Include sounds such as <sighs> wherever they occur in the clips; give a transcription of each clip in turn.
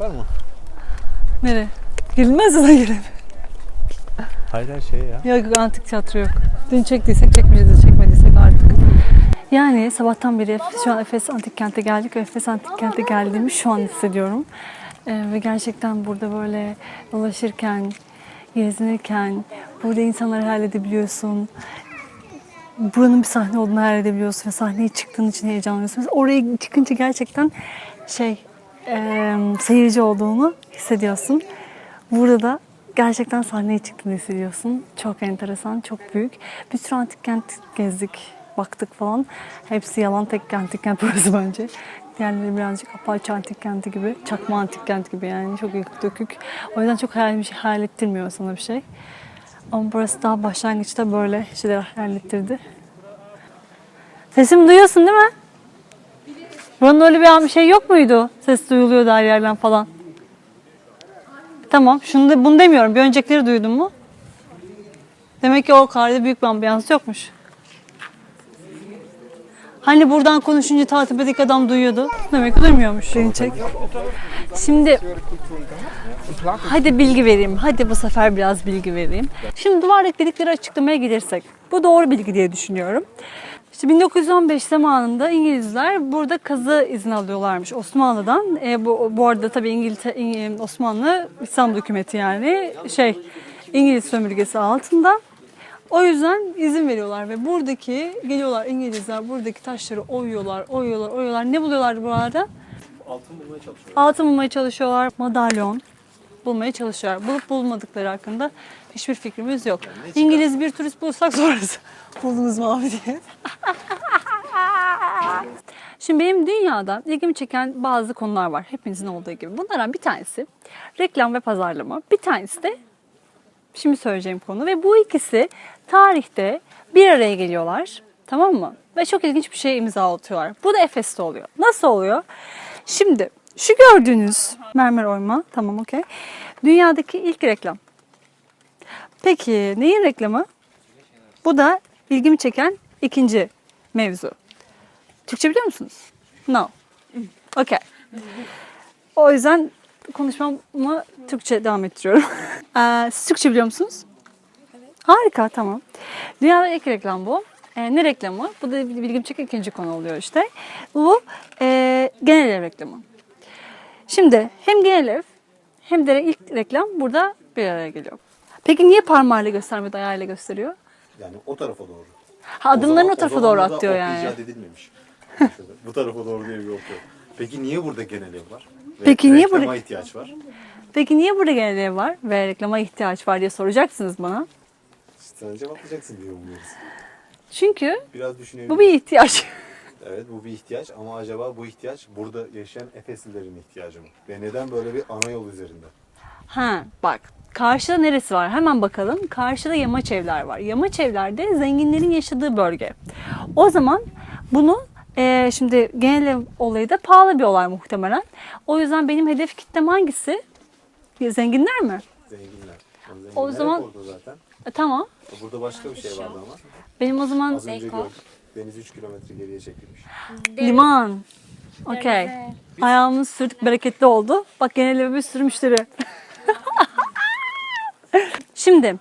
Var mı? Nereye? Girilmez ya da. Hayır her şey ya. Yok antik tiyatro yok. Dün çektiysek çekmeyeceğiz, çekmediysek artık. Yani sabahtan beri Efes- şu an Efes Antik Kent'e geldik ve Efes Antik Kent'e geldiğimi şu an hissediyorum. Ee, ve gerçekten burada böyle dolaşırken, gezinirken, burada insanları hayal edebiliyorsun. Buranın bir sahne olduğunu hayal edebiliyorsun ve sahneye çıktığın için heyecanlanıyorsun. Mesela oraya çıkınca gerçekten şey, e, seyirci olduğunu hissediyorsun. Burada da gerçekten sahneye çıktığını hissediyorsun. Çok enteresan, çok büyük. Bir sürü antik kent gezdik, baktık falan. Hepsi yalan tek antik kent burası bence. Diğerleri birazcık apaçı antik kenti gibi, çakma antik kent gibi yani çok yıkık dökük. O yüzden çok hayal, bir şey hayal ettirmiyor sana bir şey. Ama burası daha başlangıçta böyle şeyler hayal ettirdi. Sesimi duyuyorsun değil mi? Buranın öyle bir bir şey yok muydu? Ses duyuluyordu her yerden falan. Tamam. Şunu da, bunu demiyorum. Bir öncekileri duydun mu? Demek ki o karda büyük bir ambiyans yokmuş. Hani buradan konuşunca ta tepedeki adam duyuyordu. Demek ki duymuyormuş. Beni çek. Şimdi hadi bilgi vereyim. Hadi bu sefer biraz bilgi vereyim. Şimdi duvardaki delikleri açıklamaya gelirsek. Bu doğru bilgi diye düşünüyorum. İşte 1915 zamanında İngilizler burada kazı izni alıyorlarmış Osmanlı'dan. E, bu, bu arada tabii İngiltere, İng- Osmanlı İslam hükümeti yani şey İngiliz sömürgesi altında. O yüzden izin veriyorlar ve buradaki geliyorlar İngilizler buradaki taşları oyuyorlar, oyuyorlar, oyuyorlar. Ne buluyorlar buralarda? Altın bulmaya çalışıyorum. Altın bulmaya çalışıyorlar, madalyon bulmaya çalışıyorlar. Bulup bulmadıkları hakkında hiçbir fikrimiz yok. İngiliz bir turist bulursak sonrası. <laughs> Buldunuz mu abi diye. <laughs> Şimdi benim dünyada ilgimi çeken bazı konular var. Hepinizin olduğu gibi. Bunlardan bir tanesi reklam ve pazarlama. Bir tanesi de şimdi söyleyeceğim konu ve bu ikisi tarihte bir araya geliyorlar. Tamam mı? Ve çok ilginç bir şey imza atıyorlar. Bu da Efes'te oluyor. Nasıl oluyor? Şimdi şu gördüğünüz mermer oyma. Tamam okey. Dünyadaki ilk reklam. Peki neyin reklamı? Bu da ilgimi çeken ikinci mevzu. Türkçe biliyor musunuz? No. Okay. O yüzden konuşmamı Türkçe devam ettiriyorum. <laughs> Ee, Siz Türkçe biliyor musunuz? Harika, tamam. Dünyada ilk reklam bu. Ee, ne reklamı? Bu da bilgim çeken ikinci konu oluyor işte. Bu e, genel reklamı. Şimdi hem genel ev hem de ilk reklam burada bir araya geliyor. Peki niye parmağıyla göstermedi ayağıyla gösteriyor? Yani o tarafa doğru. Ha, adımlarını o, zaman- tarafa zaman doğru atıyor yani. icat edilmemiş. <laughs> Bu tarafa doğru diye bir ok yok. Peki niye burada genel ev var? Ve Peki niye reklama burada- ihtiyaç var? Peki niye burada genel ev var ve reklama ihtiyaç var diye soracaksınız bana. Sen cevaplayacaksın diye umuyoruz. Çünkü Biraz bu bir ihtiyaç. <laughs> Evet bu bir ihtiyaç ama acaba bu ihtiyaç burada yaşayan Efeslilerin ihtiyacı mı? Ve neden böyle bir ana yol üzerinde? Ha bak karşıda neresi var? Hemen bakalım. Karşıda yamaç evler var. Yamaç evlerde zenginlerin yaşadığı bölge. O zaman bunu eee, şimdi genel ev olayı da pahalı bir olay muhtemelen. O yüzden benim hedef kitlem hangisi? Zenginler mi? Zenginler. Yani zenginler O hep zaman- orada zaten. E, tamam. Burada başka bir şey vardı ama. Benim o zaman Az önce gördük. Deniz 3 kilometre geriye çekilmiş. liman. Okey. Ayağımız sürdük bereketli oldu. Bak genel bir sürü müşteri. <laughs> Şimdi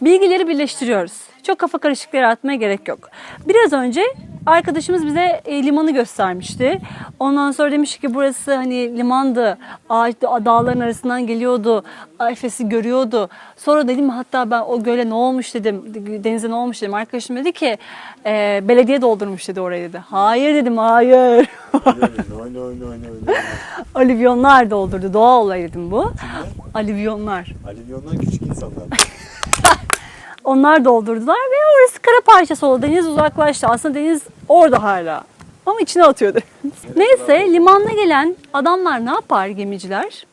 bilgileri birleştiriyoruz. Çok kafa karışıklığı yaratmaya gerek yok. Biraz önce arkadaşımız bize e, limanı göstermişti. Ondan sonra demiş ki burası hani limandı. Ağaç, dağların arasından geliyordu. Efes'i görüyordu. Sonra dedim hatta ben o göle ne olmuş dedim. Denize ne olmuş dedim. Arkadaşım dedi ki e, belediye doldurmuş dedi orayı dedi. Hayır dedim hayır. <laughs> no no no no. Alivyonlar doldurdu. Doğal olay dedim bu. Alivyonlar. Alivyonlar küçük insanlar. <laughs> Onlar doldurdular ve orası kara parçası oldu. Deniz uzaklaştı. Aslında deniz orada hala. Ama içine atıyordu. Neyse limanla gelen adamlar ne yapar gemiciler?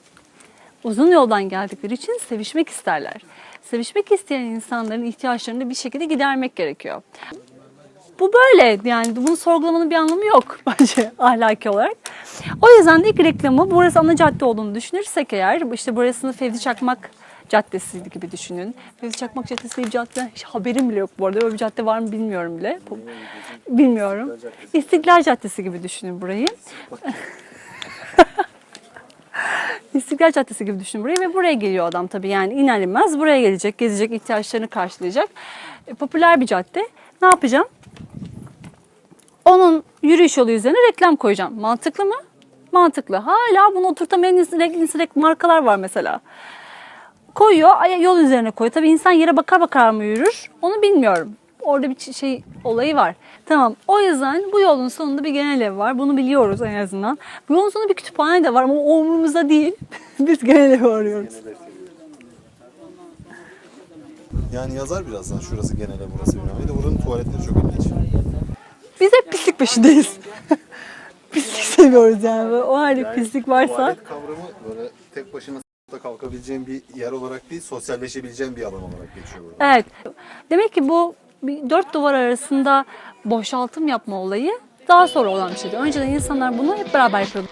Uzun yoldan geldikleri için sevişmek isterler. Sevişmek isteyen insanların ihtiyaçlarını bir şekilde gidermek gerekiyor. Bu böyle yani bunu sorgulamanın bir anlamı yok <laughs> bence ahlaki olarak. O yüzden de ilk reklamı burası ana cadde olduğunu düşünürsek eğer işte burasını Fevzi Çakmak Caddesi gibi düşünün. Fevzi Çakmak Caddesi diye bir cadde hiç haberim bile yok bu arada. Öyle bir cadde var mı bilmiyorum bile. Bilmiyorum. İstiklal Caddesi gibi düşünün burayı. <laughs> İstiklal Caddesi gibi düşün burayı ve buraya geliyor adam tabii yani iner inmez buraya gelecek, gezecek, ihtiyaçlarını karşılayacak. E, popüler bir cadde. Ne yapacağım? Onun yürüyüş yolu üzerine reklam koyacağım. Mantıklı mı? Mantıklı. Hala bunu oturtamayan ins- markalar var mesela. Koyuyor, yol üzerine koyuyor. Tabii insan yere bakar bakar mı yürür? Onu bilmiyorum. Orada bir şey olayı var. Tamam. O yüzden bu yolun sonunda bir genel ev var. Bunu biliyoruz en azından. Bu yolun sonunda bir kütüphane de var ama o umurumuzda değil. <laughs> Biz genel evi arıyoruz. Yani yazar birazdan şurası genele burası bilmem. Bir de buranın tuvaletleri çok ilginç. Biz hep pislik peşindeyiz. <laughs> pislik seviyoruz yani. Böyle O halde pislik varsa. Tuvalet kavramı böyle tek başına s***da kalkabileceğin bir yer olarak değil, sosyalleşebileceğin bir alan olarak geçiyor burada. Evet. Demek ki bu dört duvar arasında boşaltım yapma olayı daha sonra olan bir şeydi. Önceden insanlar bunu hep beraber yapıyordu.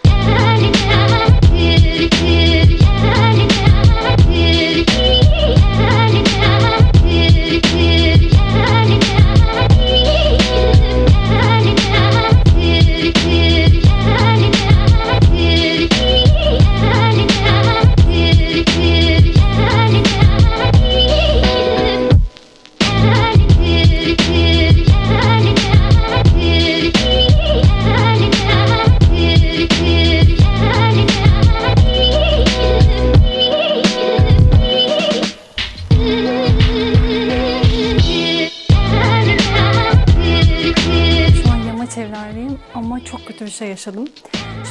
Kötü bir şey yaşadım.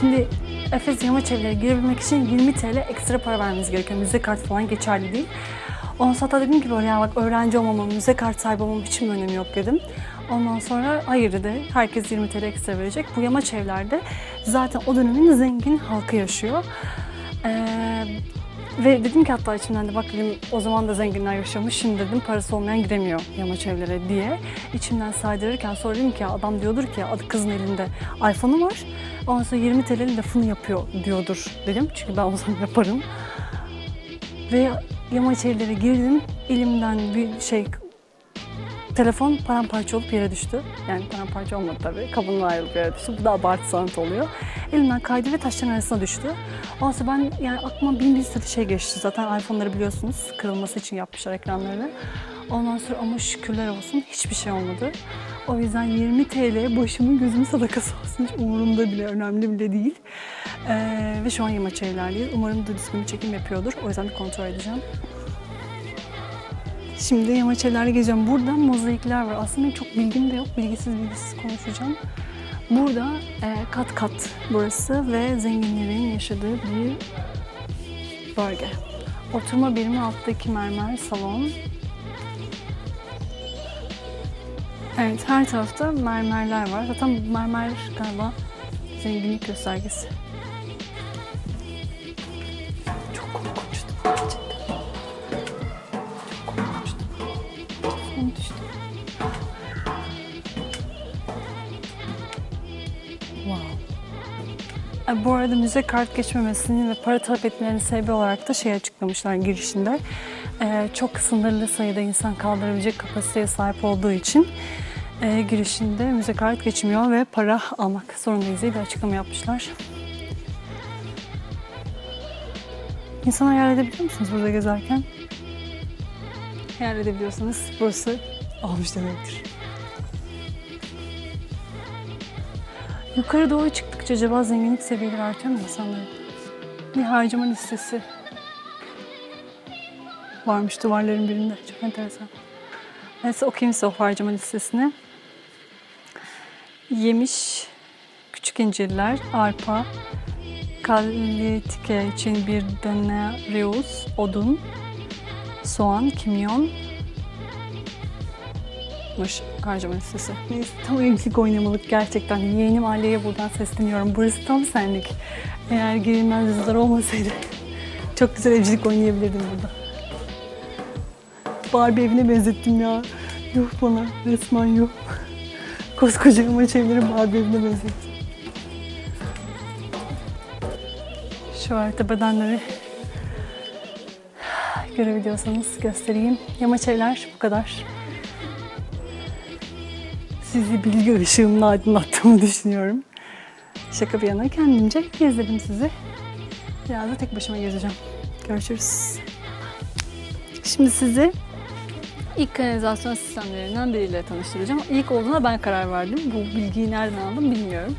Şimdi Efes yamaç evlere girebilmek için 20 TL ekstra para vermeniz gerekiyor. Müze kartı falan geçerli değil. Ondan sonra hatta dedim ki böyle ya bak öğrenci olmamam, müze kart sahibi olmam hiç mi önemi yok dedim. Ondan sonra hayır dedi. Herkes 20 TL ekstra verecek. Bu yamaç evlerde zaten o dönemin zengin halkı yaşıyor. Ee, ve dedim ki hatta içimden de bak dedim o zaman da zenginler yaşamış şimdi dedim parası olmayan gidemiyor yamaç evlere diye. içimden saydırırken sonra dedim ki adam diyordur ki kızın elinde iPhone'u var. Ondan sonra 20 TL'nin lafını yapıyor diyordur dedim. Çünkü ben o zaman <laughs> yaparım. Ve yamaç evlere girdim. Elimden bir şey telefon paramparça olup yere düştü. Yani paramparça olmadı tabii. Kabından ayrılıp yere düştü. Bu da abartı sanat oluyor. Elimden kaydı ve taşların arasına düştü. Ondan sonra ben yani aklıma bin bir sürü şey geçti. Zaten iPhone'ları biliyorsunuz kırılması için yapmışlar ekranlarını. Ondan sonra ama şükürler olsun hiçbir şey olmadı. O yüzden 20 TL başımın gözümün sadakası olsun. Hiç umurumda bile, önemli bile değil. Ee, ve şu an yamaç evlerdeyiz. Umarım da düzgün bir çekim yapıyordur. O yüzden bir kontrol edeceğim. Şimdi yamaç evlerde gezeceğim. Burada mozaikler var. Aslında çok bilgim de yok. Bilgisiz bilgisiz konuşacağım. Burada e, kat kat burası ve zenginlerin yaşadığı bir bölge. Oturma birimi alttaki mermer salon. Evet her tarafta mermerler var. Zaten mermer galiba zenginlik göstergesi. Bu arada müze kart geçmemesinin ve para talep etmelerinin sebebi olarak da şey açıklamışlar girişinde. E, çok sınırlı sayıda insan kaldırabilecek kapasiteye sahip olduğu için e, girişinde müze kart geçmiyor ve para almak zorundayız diye bir açıklama yapmışlar. İnsan hayal edebiliyor musunuz burada gezerken? Hayal edebiliyorsanız burası olmuş demektir. Yukarı doğru çıktıkça acaba zenginlik seviyeleri artıyor mu insanların? Bir harcama listesi varmış duvarların birinde. Çok enteresan. Neyse okuyayım size o harcama listesini. Yemiş, küçük incirler, arpa, kalitike için bir denaryus, odun, soğan, kimyon, mış harcama listesi. Neyse tam evlilik oynamalık gerçekten. Yeğenim Aliye'ye buradan sesleniyorum. Burası tam senlik. Eğer gelinmez yazılar olmasaydı <laughs> çok güzel evcilik oynayabilirdim burada. Barbie evine benzettim ya. Yuh bana resmen yuh. <laughs> Koskoca amaç evleri Barbie evine benzettim. Şu harita bedenleri <sighs> görebiliyorsanız göstereyim. Yamaç evler bu kadar sizi bilgi ışığımla aydınlattığımı düşünüyorum. Şaka bir yana kendimce gezdirdim sizi. Biraz da tek başıma gezeceğim. Görüşürüz. Şimdi sizi ilk kanalizasyon sistemlerinden biriyle tanıştıracağım. İlk olduğuna ben karar verdim. Bu bilgiyi nereden aldım bilmiyorum.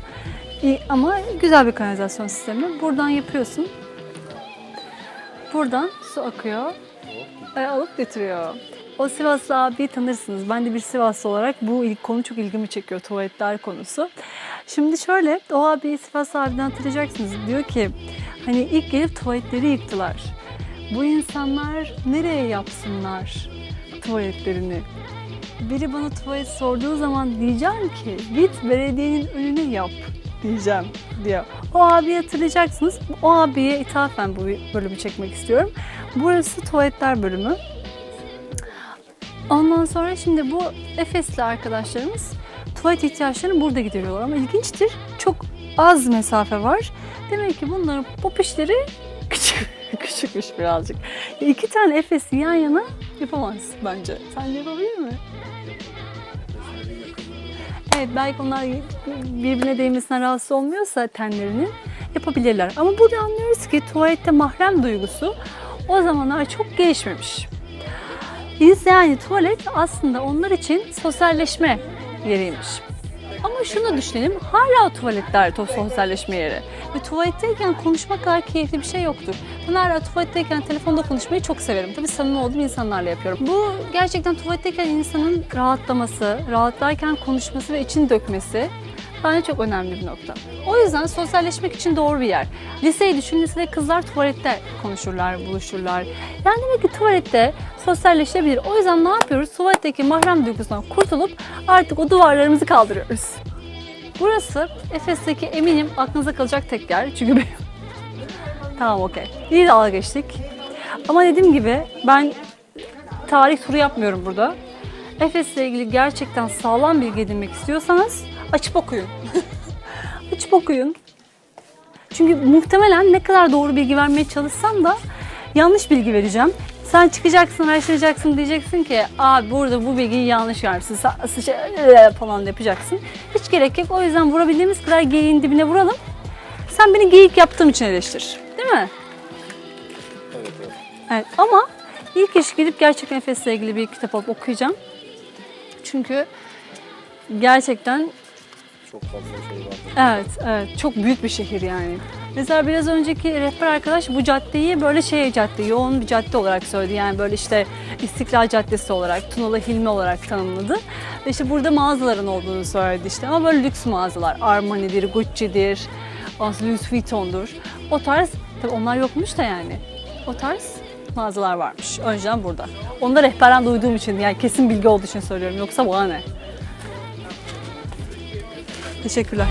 İyi, ama güzel bir kanalizasyon sistemi. Buradan yapıyorsun. Buradan su akıyor. Ve alıp götürüyor. O Sivaslı abiyi tanırsınız. Ben de bir Sivaslı olarak bu ilk konu çok ilgimi çekiyor. Tuvaletler konusu. Şimdi şöyle o abiyi Sivaslı abiden hatırlayacaksınız. Diyor ki hani ilk gelip tuvaletleri yıktılar. Bu insanlar nereye yapsınlar tuvaletlerini? Biri bana tuvalet sorduğu zaman diyeceğim ki git belediyenin önüne yap diyeceğim diyor. O abiyi hatırlayacaksınız. O abiye ithafen bu bölümü çekmek istiyorum. Burası tuvaletler bölümü. Ondan sonra şimdi bu Efesli arkadaşlarımız tuvalet ihtiyaçlarını burada gideriyorlar ama ilginçtir çok az mesafe var. Demek ki bunların popişleri <laughs> küçük, küçükmüş birazcık. İki tane Efesli yan yana yapamaz bence. Sence yapabilir mi? Evet belki onlar birbirine değmesinden rahatsız olmuyorsa tenlerinin yapabilirler. Ama burada anlıyoruz ki tuvalette mahrem duygusu o zamanlar çok gelişmemiş. Biz yani tuvalet aslında onlar için sosyalleşme yeriymiş. Ama şunu düşünelim, hala tuvaletler sosyalleşme yeri. Ve tuvaletteyken konuşmak kadar keyifli bir şey yoktur. Ben hala tuvaletteyken telefonda konuşmayı çok severim. Tabii samimi olduğum insanlarla yapıyorum. Bu gerçekten tuvaletteyken insanın rahatlaması, rahatlarken konuşması ve için dökmesi bence çok önemli bir nokta. O yüzden sosyalleşmek için doğru bir yer. Liseyi düşün, lisede kızlar tuvalette konuşurlar, buluşurlar. Yani demek ki tuvalette sosyalleşebilir. O yüzden ne yapıyoruz? Tuvaletteki mahrem duygusundan kurtulup artık o duvarlarımızı kaldırıyoruz. Burası Efes'teki eminim aklınıza kalacak tek yer. Çünkü benim... <laughs> tamam okey. İyi dalga geçtik. Ama dediğim gibi ben tarih turu yapmıyorum burada. Efes'le ilgili gerçekten sağlam bilgi edinmek istiyorsanız açıp okuyun. <laughs> açıp okuyun. Çünkü muhtemelen ne kadar doğru bilgi vermeye çalışsam da yanlış bilgi vereceğim. Sen çıkacaksın, araştıracaksın diyeceksin ki abi burada bu bilgiyi yanlış eee <laughs> falan yapacaksın. Hiç gerek yok. O yüzden vurabildiğimiz kadar geyiğin dibine vuralım. Sen beni geyik yaptığım için eleştir. Değil mi? Evet evet. Evet ama ilk iş gidip gerçekten Efes'le ilgili bir kitap alıp okuyacağım. Çünkü gerçekten Çok fazla şey var. Evet, evet. Çok büyük bir şehir yani. Mesela biraz önceki rehber arkadaş bu caddeyi böyle şey cadde, yoğun bir cadde olarak söyledi. Yani böyle işte İstiklal Caddesi olarak, Tunalı Hilmi olarak tanımladı. Ve işte burada mağazaların olduğunu söyledi işte. Ama böyle lüks mağazalar. Armani'dir, Gucci'dir, Louis Vuitton'dur. O tarz, tabii onlar yokmuş da yani. O tarz mağazalar varmış. Önceden burada. Onu da rehberden duyduğum için yani kesin bilgi olduğu için söylüyorum. Yoksa bana ne? Teşekkürler.